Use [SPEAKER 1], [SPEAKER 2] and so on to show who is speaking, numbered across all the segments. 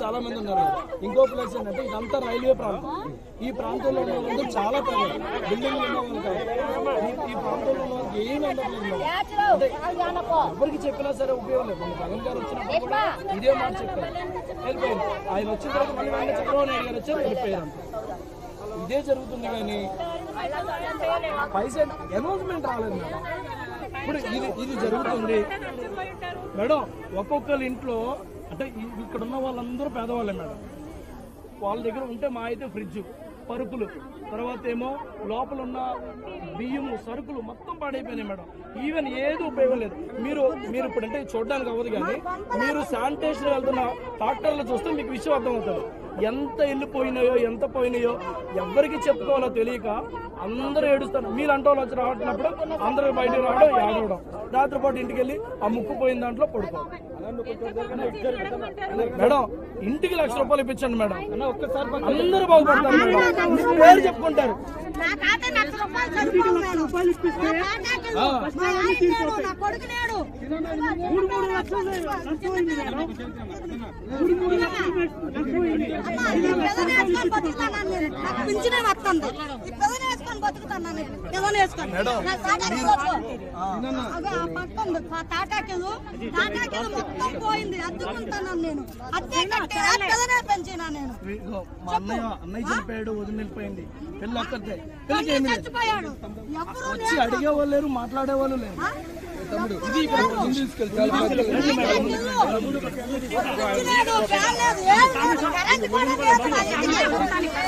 [SPEAKER 1] చాలా మంది ఉన్నారు. ఇంకో ప్లేస్ ఏంటంటే ఇదంతా రైల్వే ప్రాంతం. ఈ ప్రాంతంలో ఉన్న చాలా పెద్ద బిల్డింగ్లు ఈ- ప్రాంతంలో ఉన్న ఏం అందట్లేదు ఎవరికి చెప్పినా సరే ఉపయోగం లేదు. జగన్ గారు వచ్చినప్పుడు కూడా ఇదే మాట చెప్పారు. వెళ్ళిపోయింది. ఆయన వచ్చిన తర్వాత మళ్ళీ ఆయన చంద్రబాబు నాయుడు గారు వచ్చారు వెళ్ళిపోయారు ఇదే జరుగుతుంది కానీ పైసా అనౌన్స్మెంట్ రాలేదు ఇప్పుడు ఇది ఇది జరుగుతుంది. మేడం ఒక్కొక్కరి ఇంట్లో అంటే ఇక్కడ ఉన్న వాళ్ళందరూ పేదవాళ్ళే మేడం. వాళ్ళ దగ్గర ఉంటే మా అయితే ఫ్రిడ్జ్ పరుపులు. తర్వాత ఏమో లోపల ఉన్న బియ్యము సరుకులు మొత్తం పాడైపోయినాయి మేడం. ఈవెన్ ఏది ఉపయోగం లేదు. మీరు మీరు ఇప్పుడు అంటే చూడడానికి అవ్వదు కానీ మీరు శానిటేషన్ వెళ్తున్న ట్రాక్టర్లు చూస్తే మీకు విషయం అర్థమవుతుంది. ఎంత ఇల్లు పోయినాయో ఎంత పోయినాయో ఎవరికి చెప్పుకోవాలో తెలియక అందరూ ఏడుస్తారు. మీరు వాళ్ళు వచ్చి రావట్టినప్పుడు అందరూ బయటకు రావడం ఏడవడం. రాత్రిపాటు ఇంటికి వెళ్ళి ఆ ముక్కు పోయిన దాంట్లో పడుకోవడం. మేడం ఇంటికి లక్ష రూపాయలు ఇప్పించండి మేడం. ఒక్కసారి అందరూ బాగుపడతారు మేడం. పేరు చెప్పుకుంటారు.
[SPEAKER 2] వస్తుంది. వేసుకొని బతుకుతాను నేను. పిల్లని వేసుకొని. తాటాకిలు, తాటాకిలు మొత్తం పోయింది అద్దుకుంటాను నేను అద్దె కట్టి పిల్లనే పెంచినా నేను
[SPEAKER 1] అన్నయ్య చనిపోయాడు ఒక్కతే
[SPEAKER 2] చచ్చిపోయాడు
[SPEAKER 1] వచ్చి అడిగే వాళ్ళు లేరు మాట్లాడే వాళ్ళు లేరు ఇది ఇక్కడ
[SPEAKER 2] కరెంట్ కూడా లేదు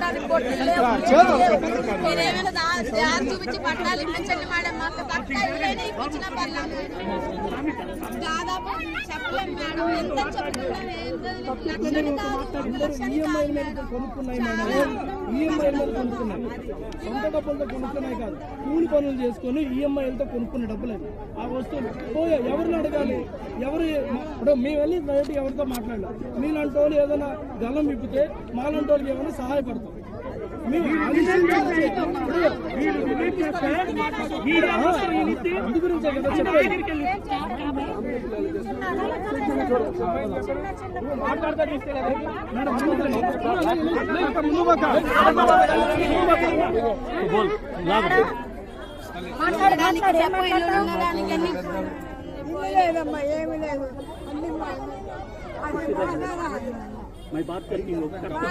[SPEAKER 2] కూడా
[SPEAKER 3] మీరేమైనా దారి చూపించి పట్టాలు ఇప్పించండి మేడం. మాకు ఇప్పించిన పర్లేదు. దాదాపు మేడం. ఎంత
[SPEAKER 1] మీద కొనుక్కున్నాయి సొంత డబ్బులతో కొనుక్కున్నాయి కాదు. కూలి పనులు చేసుకొని ఈఎంఐలతో కొనుక్కున్న డబ్బులు. అవి. ఆ వస్తువులు పోయా ఎవరిని అడగాలి? ఎవరు ఇప్పుడు మేము వెళ్ళి బయట ఎవరితో మాట్లాడలేదు మీలాంటి వాళ్ళు ఏదైనా గలం విప్పితే మాలాంటి వాళ్ళకి ఏమైనా సహాయపడతాం.
[SPEAKER 2] మాట్లాడడానికి ఏమి లేదు. అన్ని మా-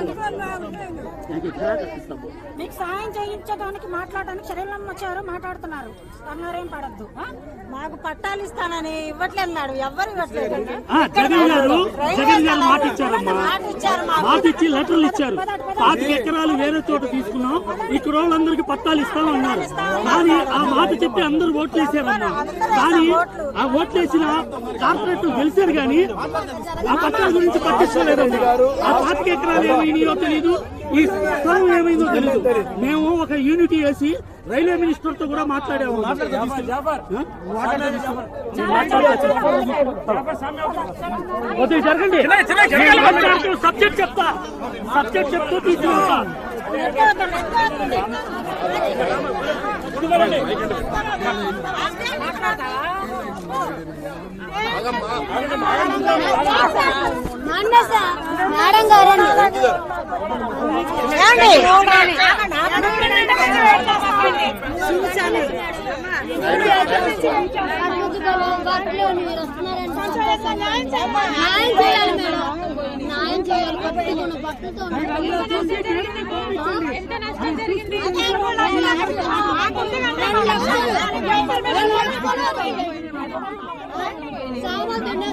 [SPEAKER 2] బాగానే
[SPEAKER 4] మీకు సహాయం చేయించడానికి మాట్లాడడానికి శరీరం వచ్చారు మాట్లాడుతున్నారు. అన్నారేం పడద్దు
[SPEAKER 2] మాకు పట్టాలు ఇస్తానని ఇవ్వట్లేదు మేడం ఎవ్వరు ఇవ్వట్లేదు.
[SPEAKER 5] మాట
[SPEAKER 2] ఇచ్చారు మాకు
[SPEAKER 5] మాట ఇచ్చి లెటర్లు ఇచ్చారు. పాతిక ఎకరాలు వేరే చోట ఇక్కడ వాళ్ళందరికీ పట్టాలు ఇస్తామన్నారు. కానీ ఆ మాట చెప్పి అందరూ ఓట్లు వేసారమ్మా కానీ ఆ ఓట్లు వేసిన కార్పొరేట్ గెలిచారు కానీ ఆ పట్టాల గురించి పట్టించుకోలేదండి. ఆ పాతిక ఎకరాలు ఏమైనాయో తెలియదు ఈ స్థలం ఏమైందో తెలియదు మేము ఒక యూనిటీ వేసి రైల్వే మినిస్టర్తో కూడా మాట్లాడాము. జరగండి. సబ్జెక్ట్ చెప్తా. సబ్జెక్ట్ చెప్తూ తీసుకుంటా
[SPEAKER 2] మేడం గారు న్యాయం చేయాలి మేడం న్యాయం చేయాలి పట్టుకున్న పట్టుతో సామాన్లు తిన్నా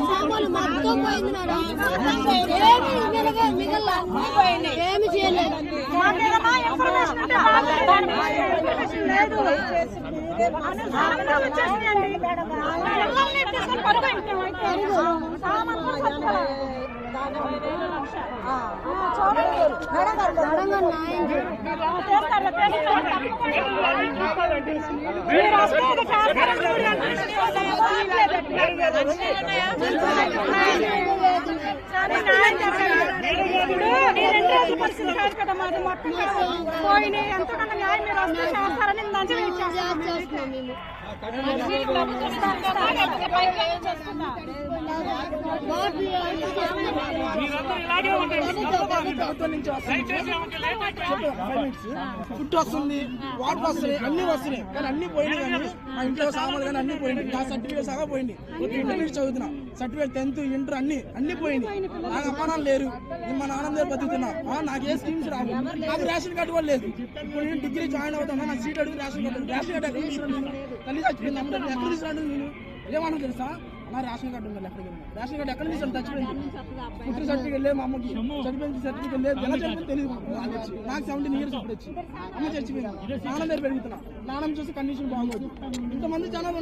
[SPEAKER 2] మొత్తం పోయింది మేడం ఏమి మిగల ఏమి మేడం గారు న్యాయం చేయాలి
[SPEAKER 4] ఇప్పుడు ఈ రెండు రోజుల పరిస్థితి కాదు కదా మాది మొత్తం పోయినాయి ఎంతకన్నా న్యాయం మీరు వస్తే చేస్తారని
[SPEAKER 1] ఫుడ్ వస్తుంది వాటర్ వస్తున్నాయి అన్ని వస్తున్నాయి. కానీ అన్ని పోయినాయి కానీ మా ఇంట్లో సామాన్లు కానీ అన్ని పోయినాయి. నా సర్టిఫికేట్ సగా పోయింది. ఇంటర్ నుంచి చదువుతున్నా. సర్టిఫికేట్ టెన్త్ ఇంటర్ అన్ని అన్ని పోయింది. నాకు అమ్మానాలు లేరు. మా నాన్న దగ్గర బతుకుతున్నా. ఆ, నాకు ఏ స్కీమ్స్ రావు నాకు రేషన్ కార్డు కూడా లేదు. ఇప్పుడు నేను డిగ్రీ జాయిన్ అవుతాను. నా సీట్ అడుగు రేషన్ కార్డు రేషన్ కార్డు ఎక్కడ తీసుకురాను తల్లి చచ్చిపోయింది అమ్మ ఎక్కడ తీసుకురాను నేను? ఏమన్నా తెలుసా? నా రేషన్ కార్డు ఉండాలి ఎక్కడికి వెళ్ళినా. రేషన్ కార్డు ఎక్కడ తీసుకుని చచ్చిపోయింది. పుట్టిన సర్టిఫికేట్ లేదు మా అమ్మకి. చనిపోయిన సర్టిఫికేట్ లేదు. ఎలా చనిపోయింది తెలియదు నాకు నాకు సెవెంటీన్ ఇయర్స్ ఇప్పుడు వచ్చి. అమ్మ చచ్చిపోయింది. నాన్న దగ్గర పెరుగుతున్నా. నాన్న చూసి కండిషన్ బాగోదు. ఇంతమంది జనాలు